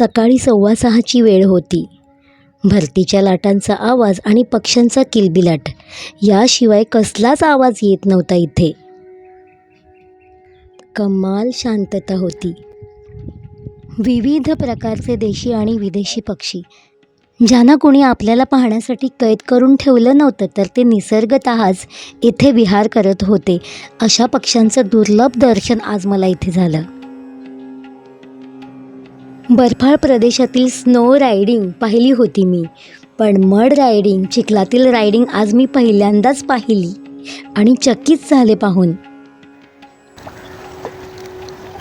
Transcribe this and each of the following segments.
सकाळी सव्वा सहाची वेळ होती. भरतीच्या लाटांचा आवाज आणि पक्ष्यांचा किलबिलाट याशिवाय कसलाच आवाज येत नव्हता इथे. कमाल शांतता होती. विविध प्रकारचे देशी आणि विदेशी पक्षी. ज्यांना कोणी आपल्याला पाहण्यासाठी कैद करून ठेवलं नव्हतं तर ते निसर्गतःच इथे विहार करत होते. अशा पक्ष्यांचं दुर्लभ दर्शन आज मला इथे झालं. बर्फाळ प्रदेशातील स्नो रायडिंग पाहिली होती मी. पण मड रायडिंग चिखलातील रायडिंग आज मी पहिल्यांदाच पाहिली आणि चक्कीच झाले पाहून.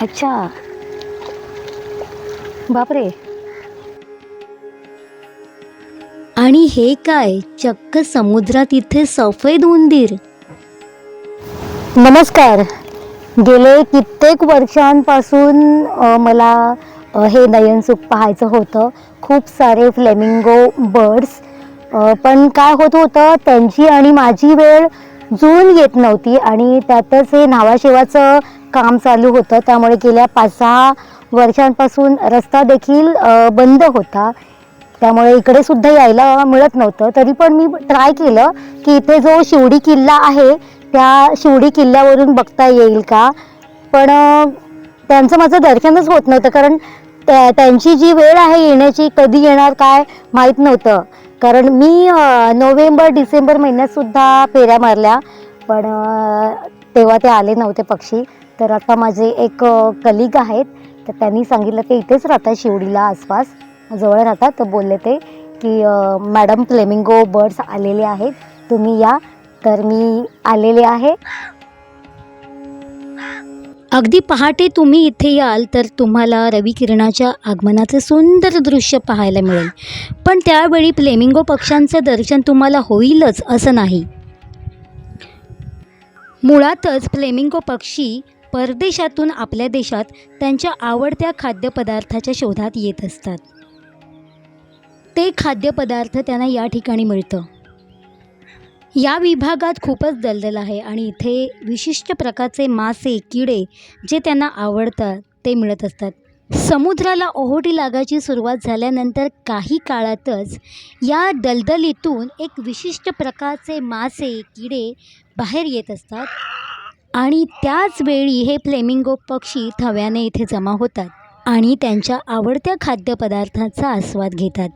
अच्छा. बापरे. आणि हे काय? चक्क समुद्रात इथे सफेद उंदीर. नमस्कार. गेले कित्येक वर्षांपासून मला हे नयनसुख पाहायचं होतं. खूप सारे फ्लेमिंगो बर्ड्स पण काय होत होतं त्यांची आणि माझी वेळ जुळून येत नव्हती आणि त्यातच हे नावाशेवाचं काम चालू होतं. त्यामुळे गेल्या पाच सहा वर्षांपासून रस्ता देखील बंद होता. त्यामुळे इकडे सुद्धा यायला मिळत नव्हतं. तरी पण मी ट्राय केलं की इथे जो शिवडी किल्ला आहे त्या शिवडी किल्ल्यावरून बघता येईल का? पण त्यांचं माझं दर्शनच होत नव्हतं कारण त्या त्यांची जी वेळ आहे येण्याची कधी येणार काय माहीत नव्हतं. कारण मी नोव्हेंबर डिसेंबर महिन्यात सुद्धा फेऱ्या मारल्या पण तेव्हा ते आले नव्हते पक्षी. तर आता माझे एक कलिग आहेत तर त्यांनी सांगितलं ते इथेच राहतात शिवडीला आसपास जवळ राहतात. तर बोलले ते की मॅडम फ्लेमिंगो बर्ड्स आलेले आहेत तुम्ही या. तर मी आलेले आहे. अगदी पहाटे तुम्ही इथे याल तर तुम्हाला रविकिरणाच्या आगमनाचं सुंदर दृश्य पाहायला मिळेल. पण त्यावेळी फ्लेमिंगो पक्ष्यांचं दर्शन तुम्हाला होईलच असं नाही. मुळातच फ्लेमिंगो पक्षी परदेशातून आपल्या देशात त्यांच्या आवडत्या खाद्यपदार्थाच्या शोधात येत असतात. ते खाद्यपदार्थ त्यांना या ठिकाणी मिळतं. या विभागात खूपच दलदल आहे आणि इथे विशिष्ट प्रकारचे मासे किडे जे त्यांना आवडतात ते मिळत असतात. समुद्राला ओहोटी लागायची सुरुवात झाल्यानंतर काही काळातच या दलदलीतून एक विशिष्ट प्रकारचे मासे किडे बाहेर येत असतात आणि त्याचवेळी हे फ्लेमिंगो पक्षी थव्याने इथे जमा होतात आणि त्यांच्या आवडत्या खाद्यपदार्थांचा आस्वाद घेतात.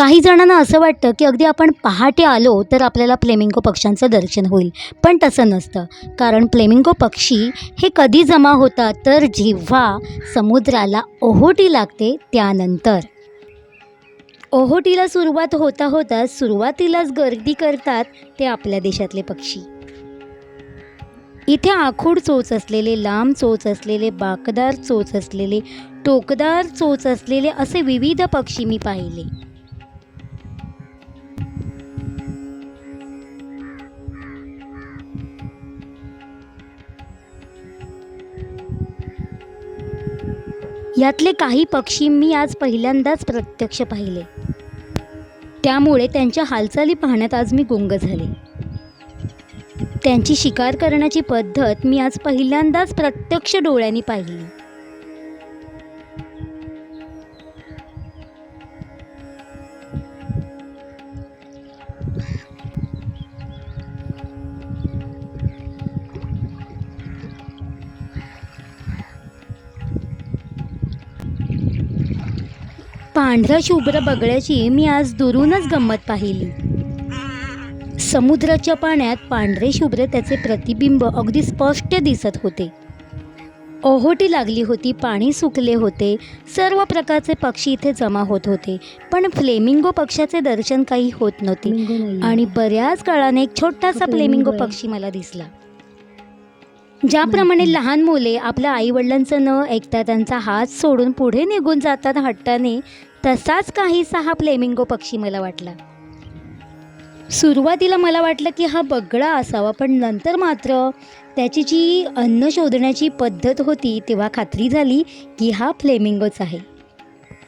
काही जणांना असं वाटतं की अगदी आपण पहाटे आलो तर आपल्याला फ्लेमिंगो पक्ष्यांचं दर्शन होईल. पण तसं नसतं. कारण फ्लेमिंगो पक्षी हे कधी जमा होतात तर जेव्हा समुद्राला ओहोटी लागते त्यानंतर. ओहोटीला सुरुवात होता होता सुरुवातीलाच गर्दी करतात ते आपल्या देशातले पक्षी. इथे आखूड चोच असलेले लांब चोच असलेले बाकदार चोच असलेले टोकदार चोच असलेले असे विविध पक्षी मी पाहिले. यातले काही पक्षी मी आज पहिल्यांदाच प्रत्यक्ष पाहिले. त्यामुळे त्यांच्या हालचाली पाहण्यात आज मी गुंग झाले. त्यांची शिकार करण्याची पद्धत मी आज पहिल्यांदाच प्रत्यक्ष डोळ्यांनी पाहिली. पांढऱ्या शुभ्र बगळ्याची मी आज दुरूनच गंमत पाहिली. समुद्राच्या पाण्यात पांढरे शुभ्र त्याचे प्रतिबिंब अगदी स्पष्ट दिसत होते. ओहोटी लागली होती पाणी सुकले होते सर्व प्रकारचे पक्षी इथे जमा होत होते पण फ्लेमिंगो पक्षाचे दर्शन काही होत नव्हते आणि बऱ्याच काळाने एक छोटासा फ्लेमिंगो पक्षी मला दिसला. ज्याप्रमाणे लहान मुले आपल्या आईवडिलांचं न ऐकता त्यांचा हात सोडून पुढे निघून जातात हट्टाने तसाच काहीसा हा फ्लेमिंगो पक्षी मला वाटला. सुरुवातीला मला वाटलं की हा बगळा असावा पण नंतर मात्र त्याची जी अन्न शोधण्याची पद्धत होती तेव्हा खात्री झाली की हा फ्लेमिंगोच आहे.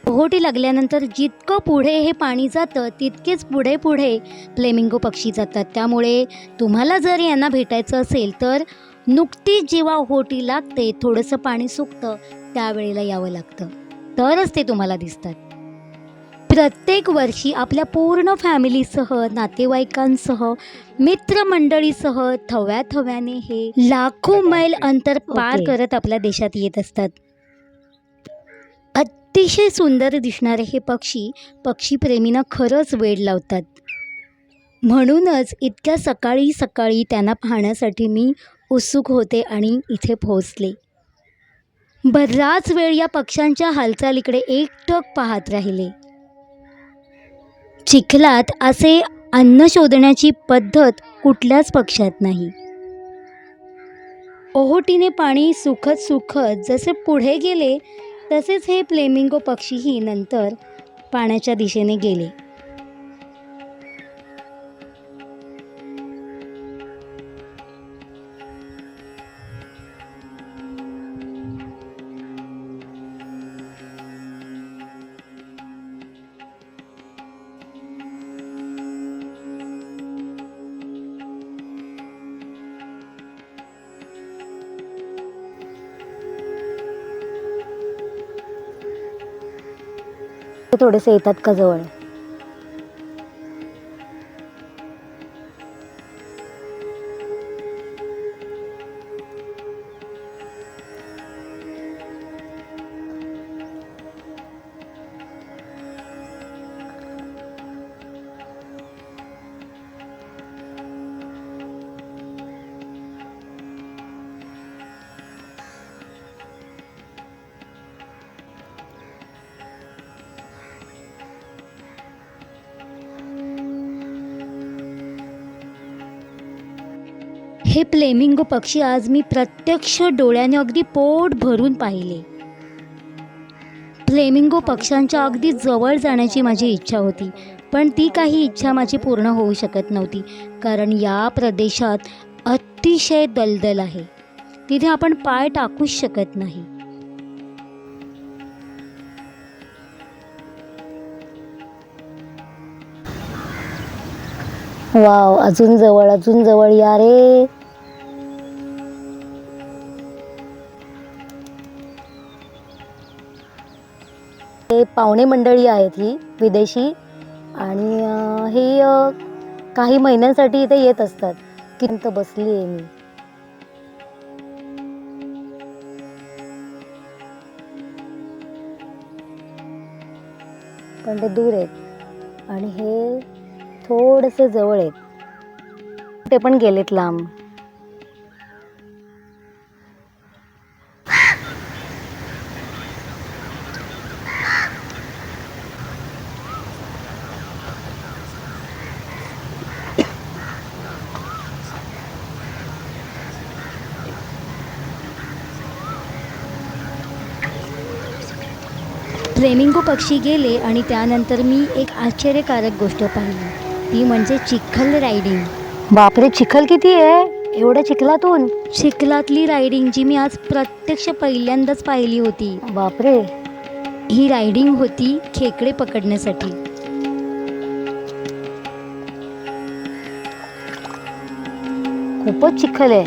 पोहोटी लागल्यानंतर जितकं पुढे हे पाणी जातं तितकेच पुढे पुढे फ्लेमिंगो पक्षी जातात. त्यामुळे तुम्हाला जर यांना भेटायचं असेल तर नुकतीच जेव्हा ओहोटी लागते थोडंसं पाणी सुकतं त्यावेळेला यावं लागतं. तरच ते तुम्हाला दिसतात. प्रत्येक वर्षी आपल्या पूर्ण फॅमिलीसह नातेवाईकांसह मित्रमंडळीसह थव्या थव्याने हे लाखो मैल अंतर पार ओके. करत आपल्या देशात येत असतात. अतिशय सुंदर दिसणारे हे पक्षी पक्षीप्रेमींना खरंच वेड लावतात. म्हणूनच इतक्या सकाळी सकाळी त्यांना पाहण्यासाठी मी उत्सुक होते आणि इथे पोहोचले. बराच वेळ या पक्ष्यांच्या हालचालीकडे एकटक पाहत राहिले. चिखलात असे अन्न शोधण्याची पद्धत कुठल्याच पक्षात नाही. ओहोटीने पाणी सुखत सुखत जसे पुढे गेले तसेच हे प्लेमिंगो पक्षीही नंतर पाण्याच्या दिशेने गेले. थोडेसे येतात का जवळ? हे प्लेमिंगो पक्षी आज मी प्रत्यक्ष डोळ्याने अगदी पोट भरून पाहिले. फ्लेमिंगो पक्ष्यांच्या अगदी जवळ जाण्याची माझी इच्छा होती पण ती काही इच्छा माझी पूर्ण होऊ शकत नव्हती कारण या प्रदेशात अतिशय दलदल आहे. तिथे आपण पाय टाकूच शकत नाही. वाव अजून जवळ अजून जवळ या रे. हे पाहुणे मंडळी आहेत ही विदेशी. आणि हे काही महिन्यांसाठी इथे येत असतात. किंत बसली आहे मी. पण ते दूर आहेत. आणि हे थोडेसे जवळ आहेत. ते पण गेलेत लांब. फ्लेमिंगो पक्षी गेले आणि त्यानंतर मी एक आश्चर्यकारक गोष्ट पाहिली. ती म्हणजे चिखल रायडिंग. बापरे चिखल किती आहे? एवढ्या चिखलातून? चिखलातली रायडिंग जी मी आज प्रत्यक्ष पहिल्यांदाच पाहिली होती. बापरे. ही रायडिंग होती खेकडे पकडण्यासाठी. खूपच चिखल आहे.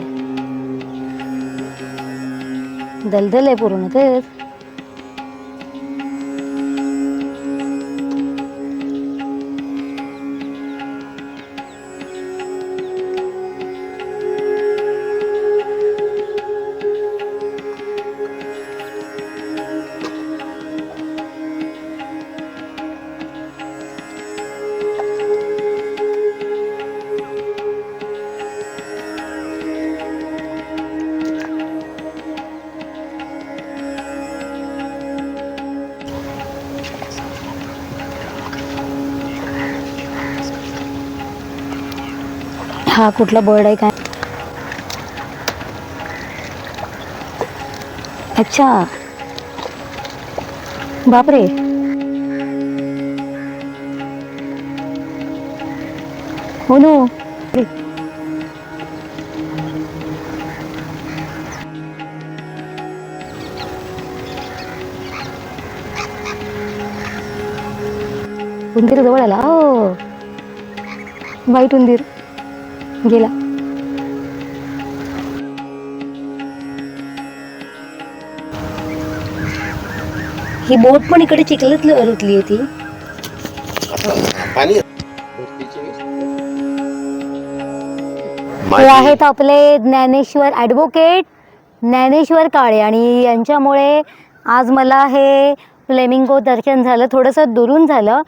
दलदल आहे पूर्ण तेच. हा कुठला बर्ड आहे काय? अच्छा. बापरे. हो नो. उंदीर जवळ आला. ओ. वाईट उंदीर. गेला. ही बोट पण इकडे चिखलात रुतली आहे ती पाणी. हे आहेत आपले ज्ञानेश्वर ॲडव्होकेट ज्ञानेश्वर काळे आणि यांच्यामुळे आज मला हे फ्लेमिंगो दर्शन झालं थोडंसं दुरून झालं.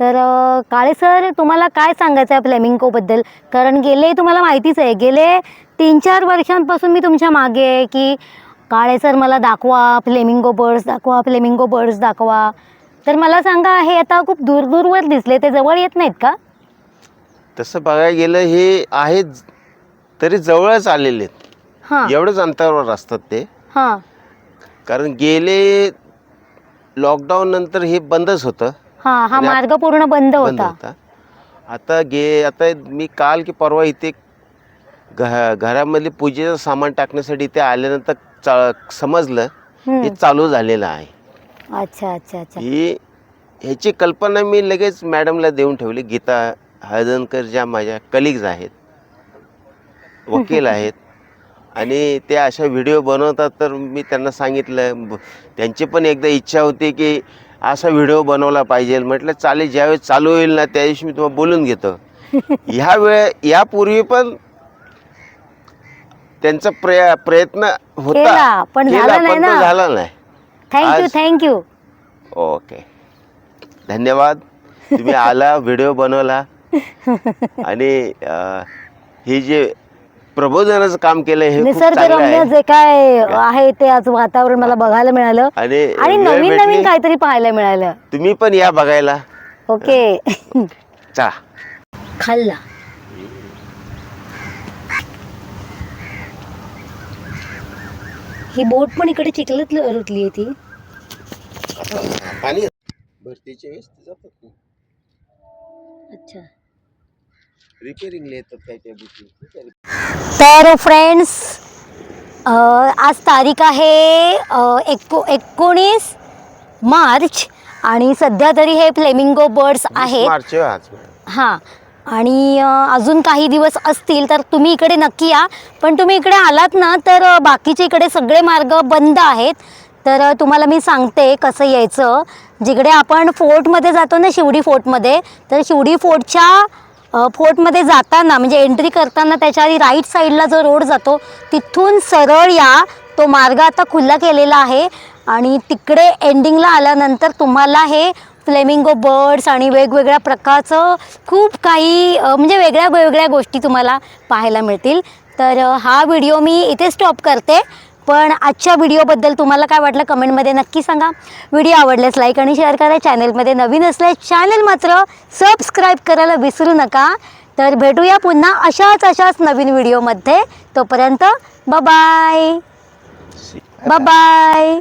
तर काळे सर तुम्हाला काय सांगायचं आहे फ्लेमिंगोबद्दल कारण गेले तुम्हाला माहितीच आहे गेले तीन चार वर्षांपासून मी तुमच्या मागे आहे की काळे सर मला दाखवा फ्लेमिंगो बर्ड्स दाखवा फ्लेमिंगो बर्ड्स दाखवा. तर मला सांगा हे आता खूप दूर दूरवर दिसले ते जवळ येत नाहीत का? तसं बघायला गेलं हे आहे तरी जवळच आलेले आहेत. हां. एवढंच अंतरावर असतात ते. हां. कारण गेले लॉकडाऊन नंतर हे बंदच होतं. हां हा आणि मार्ग पूर्ण बंद बंद होता. होता. आता गे आता मी काल की परवा इथे घ घरामधले पूजेचं सामान टाकण्यासाठी इथे आल्यानंतर चा समजलं हम्म. हे चालू झालेलं आहे. अच्छा अच्छा अच्छा. ही ह्याची कल्पना मी लगेच मॅडमला देऊन ठेवली गीता हळदणकर ज्या माझ्या कलिग्ज आहेत वकील आहेत आणि ते अशा व्हिडिओ बनवतात तर मी त्यांना सांगितलं ब- त्यांची पण एकदा इच्छा होती की असा व्हिडिओ बनवला पाहिजे. म्हटलं चालेल ज्यावेळेस चालू होईल ना त्या दिवशी मी तुम्हाला बोलून घेतो. ह्या वेळ यापूर्वी पण त्यांचा प्रय प्रयत्न होता. केला, पण झाला नाही पण तो ना. झाला नाही. थँक्यू आज- थँक्यू ओके धन्यवाद. तुम्ही आला व्हिडिओ बनवला. आणि अं, हे जे प्रबोधनाचं काम केलं हे खूप चांगलं निसर्गरम्य आहे. जे काय आहे ते आज वातावरण मला बघायला मिळालं. आणि आणि वेळ नवीन भेटली, नवीन काहीतरी पाहायला मिळालं. तुम्ही पण या बघायला. ओके. चला खाल्ला. ही बोट पण इकडे चिखलात रुतली आहे ती. पाणी. भरतीच्या वेळेस अच्छा. रिपेअरिंगला येतात तर फ्रेंड्स आज तारीख आहे एको एकोणीस मार्च आणि सध्या तरी हे फ्लेमिंगो बर्ड्स आहेत. हां आणि अजून काही दिवस असतील तर तुम्ही इकडे नक्की या. पण तुम्ही इकडे आलात ना तर बाकीचे इकडे सगळे मार्ग बंद आहेत. तर तुम्हाला मी सांगते कसं यायचं. जिकडे आपण फोर्टमध्ये जातो ना शिवडी फोर्टमध्ये तर शिवडी फोर्टच्या फोर्टमध्ये जाताना म्हणजे एंट्री करताना त्याच्या आधी राईट साईडला जो रोड जातो तिथून सरळ या. तो मार्ग आता खुला केलेला आहे. आणि तिकडे एंडिंगला आल्यानंतर तुम्हाला हे फ्लेमिंगो बर्ड्स आणि वेगवेगळ्या प्रकारचं खूप काही म्हणजे वेगळ्या वेगळ्या गोष्टी तुम्हाला पाहायला मिळतील. तर हा व्हिडिओ मी इथे स्टॉप करते. पण आजच्या व्हिडिओबद्दल तुम्हाला काय वाटलं कमेंटमध्ये नक्की सांगा. व्हिडिओ आवडल्यास लाईक आणि शेअर करा. चॅनलमध्ये नवीन असल्यास चॅनल मात्र सबस्क्राईब करायला विसरू नका. तर भेटूया पुन्हा अशाच अशाच नवीन व्हिडिओमध्ये. तोपर्यंत बाय बाय बाय